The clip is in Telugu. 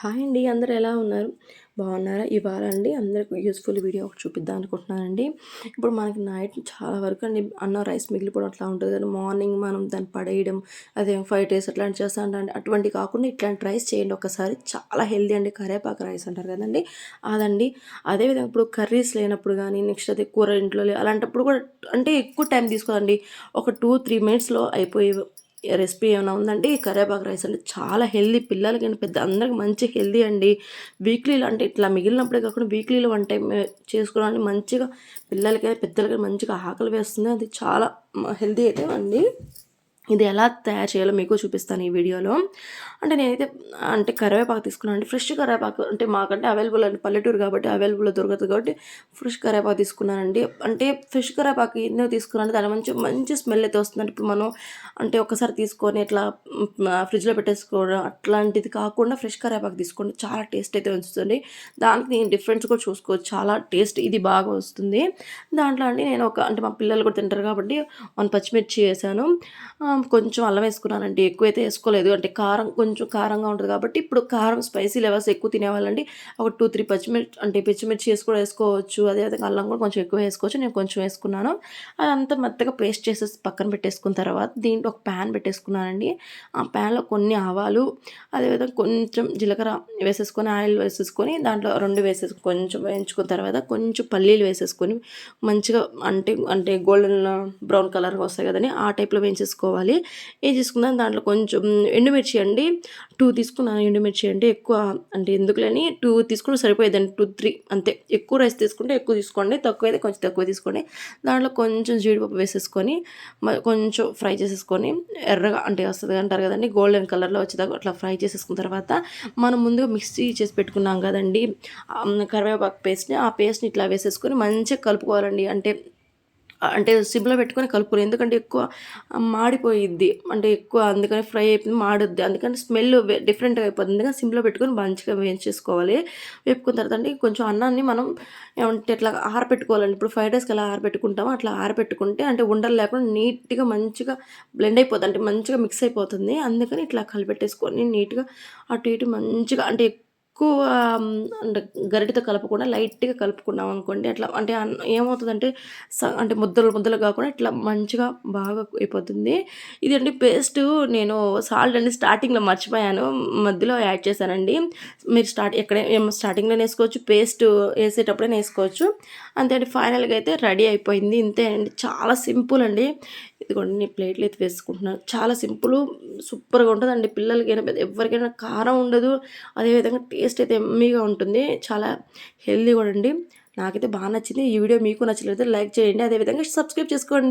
హాయ్ అండి అందరూ ఎలా ఉన్నారు? బాగున్నారా? ఇవాళ అండి అందరికి యూస్ఫుల్ వీడియో ఒకటి చూపిద్దాం అనుకుంటున్నానండి. ఇప్పుడు మనకి నైట్ చాలా వరకు అండి అన్న రైస్ మిగిలిపోవడం అట్లా ఉంటుంది కానీ మార్నింగ్ మనం దాన్ని పడేయడం అదే ఫైవ్ డేస్ అట్లాంటి చేస్తా ఉంటాండి అటువంటి కాకుండా ఇట్లాంటి రైస్ చేయండి. ఒకసారి చాలా హెల్దీ అండి. కరేపాకు రైస్ అంటారు కదండి. అదండి. అదేవిధంగా ఇప్పుడు కర్రీస్ లేనప్పుడు కానీ నెక్స్ట్ అదే కూర ఇంట్లో అలాంటప్పుడు కూడా అంటే ఎక్కువ టైం తీసుకోదండి ఒక టూ త్రీ మినిట్స్లో అయిపోయే రెసిపీ ఏమైనా ఉందంటే ఈ కరివేపాకు రైస్ అంటే చాలా హెల్దీ పిల్లలకి అండి పెద్ద అందరికి మంచి హెల్దీ అండి. వీక్లీలో అంటే ఇట్లా మిగిలినప్పుడే కాకుండా వీక్లీలో వన్ టైం చేసుకోవడానికి మంచిగా పిల్లలకి పెద్దలకి మంచిగా ఆకలి వేస్తుంది. అది చాలా హెల్దీ అయితే అండి. ఇది ఎలా తయారు చేయాలో మీకు చూపిస్తాను ఈ వీడియోలో. అంటే నేనైతే అంటే కరివేపాకు తీసుకున్నాను అంటే ఫ్రెష్ కరివేపాకు అంటే మాకంటే అవైలబుల్ అండి పల్లెటూరు కాబట్టి అవైలబుల్ దొరకదు కాబట్టి ఫ్రెష్ కరివేపాకు తీసుకున్నానండి. అంటే ఫ్రెష్ కరివేపాకు ఎన్నో తీసుకున్నాను. దాని మంచి మంచి స్మెల్ అయితే వస్తుంది ఇప్పుడు మనం అంటే ఒకసారి తీసుకొని ఇట్లా ఫ్రిడ్జ్లో పెట్టేసుకోవడం అట్లాంటిది కాకుండా ఫ్రెష్ కరివేపాకు తీసుకోండి. చాలా టేస్ట్ అయితే వస్తుంది. దానికి నేను డిఫరెన్స్ కూడా చూసుకోవచ్చు. చాలా టేస్ట్ ఇది బాగా వస్తుంది. దాంట్లో అండి నేను ఒక అంటే మా పిల్లలు కూడా తింటారు కాబట్టి వన్ పచ్చిమిర్చి వేసాను. కొంచెం అల్లం వేసుకున్నానండి. ఎక్కువైతే వేసుకోలేదు. అంటే కారం కొంచెం కారంగా ఉంటుంది కాబట్టి ఇప్పుడు కారం స్పైసీ లెవెల్స్ ఎక్కువ తినేవాళ్ళండి. ఒక టూ త్రీ పచ్చిమిర్చి అంటే పచ్చిమిర్చి వేసి కూడా వేసుకోవచ్చు. అదేవిధంగా అల్లం కూడా కొంచెం ఎక్కువ వేసుకోవచ్చు. నేను కొంచెం వేసుకున్నాను. అదంతా మెత్తగా పేస్ట్ చేసేసి పక్కన పెట్టేసుకున్న తర్వాత దీంట్లో ఒక ప్యాన్ పెట్టేసుకున్నానండి. ఆ ప్యాన్లో కొన్ని ఆవాలు అదేవిధంగా కొంచెం జీలకర్ర వేసేసుకొని ఆయిల్ వేసేసుకొని దాంట్లో రెండు వేసేసి కొంచెం వేయించుకున్న తర్వాత కొంచెం పల్లీలు వేసేసుకొని మంచిగా అంటే అంటే గోల్డెన్ బ్రౌన్ కలర్ వస్తాయి కదండి ఆ టైప్లో వేయించేసుకోవాలి. తీసుకోవాలి. ఏం తీసుకున్నాను దాంట్లో కొంచెం ఎండుమిర్చి అండి టూ తీసుకున్నాను. ఎండుమిర్చి అంటే ఎక్కువ అంటే ఎందుకులని టూ తీసుకుంటే సరిపోయేదండి టూ త్రీ అంతే. ఎక్కువ రైస్ తీసుకుంటే ఎక్కువ తీసుకోండి తక్కువ అయితే కొంచెం తక్కువ తీసుకోండి. దాంట్లో కొంచెం జీడిపప్పు వేసేసుకొని కొంచెం ఫ్రై చేసేసుకొని ఎర్రగా అంటే వస్తుంది అంటారు కదండి గోల్డెన్ కలర్లో వచ్చేదాకా అట్లా ఫ్రై చేసేసుకున్న తర్వాత మనం ముందుగా మిక్సీ చేసి పెట్టుకున్నాం కదండి కరివేపాకు పేస్ట్ని ఆ పేస్ట్ని ఇట్లా వేసేసుకొని మంచిగా కలుపుకోవాలండి. అంటే అంటే సిమ్లో పెట్టుకొని కలుపుకోరు. ఎందుకంటే ఎక్కువ మాడిపోయిద్ది. అంటే ఎక్కువ అందుకని ఫ్రై అయిపోయింది మాడుద్ది. అందుకని స్మెల్ డిఫరెంట్గా అయిపోతుంది అందుకని సిమ్లో పెట్టుకొని మంచిగా వేయించేసుకోవాలి. వేపుకున్న తర్వాత అంటే కొంచెం అన్నాన్ని మనం ఏమంటే ఇట్లా ఆరపెట్టుకోవాలండి. ఇప్పుడు ఫ్రైడ్ డేస్కి ఎలా ఆరపెట్టుకుంటామో అట్లా ఆరపెట్టుకుంటే అంటే ఉండలు లేకుండా నీట్గా మంచిగా బ్లెండ్ అయిపోతుంది అంటే మంచిగా మిక్స్ అయిపోతుంది. అందుకని ఇట్లా కలిపెట్టేసుకొని నీట్గా అటు ఇటు మంచిగా అంటే ఎక్కువ అంటే గరిటెతో కలపకుండా లైట్గా కలుపుకున్నాం అనుకోండి అట్లా అంటే ఏమవుతుందంటే స అంటే ముద్దలు ముద్దలు కాకుండా ఇట్లా మంచిగా బాగా అయిపోతుంది. ఇది అండి పేస్ట్. నేను సాల్ట్ అండి స్టార్టింగ్లో మర్చిపోయాను. మధ్యలో యాడ్ చేశానండి. మీరు స్టార్ట్ ఎక్కడే స్టార్టింగ్లో వేసుకోవచ్చు పేస్ట్ వేసేటప్పుడే వేసుకోవచ్చు. అంతే అండి ఫైనల్గా అయితే రెడీ అయిపోయింది. ఇంతే అండి చాలా సింపుల్ అండి. ఇదిగోండి నేను ప్లేట్లు అయితే వేసుకుంటున్నాను చాలా సింపుల్ సూపర్గా ఉంటుంది అండి పిల్లలకైనా ఎవరికైనా కారం ఉండదు. అదేవిధంగా టేస్ట్ టేస్ట్ అయితే ఎమ్మీగా ఉంటుంది. చాలా హెల్దీ కూడా అండి. నాకైతే బాగా నచ్చింది. ఈ వీడియో మీకు నచ్చలేదు లైక్ చేయండి. అదేవిధంగా సబ్స్క్రైబ్ చేసుకోండి.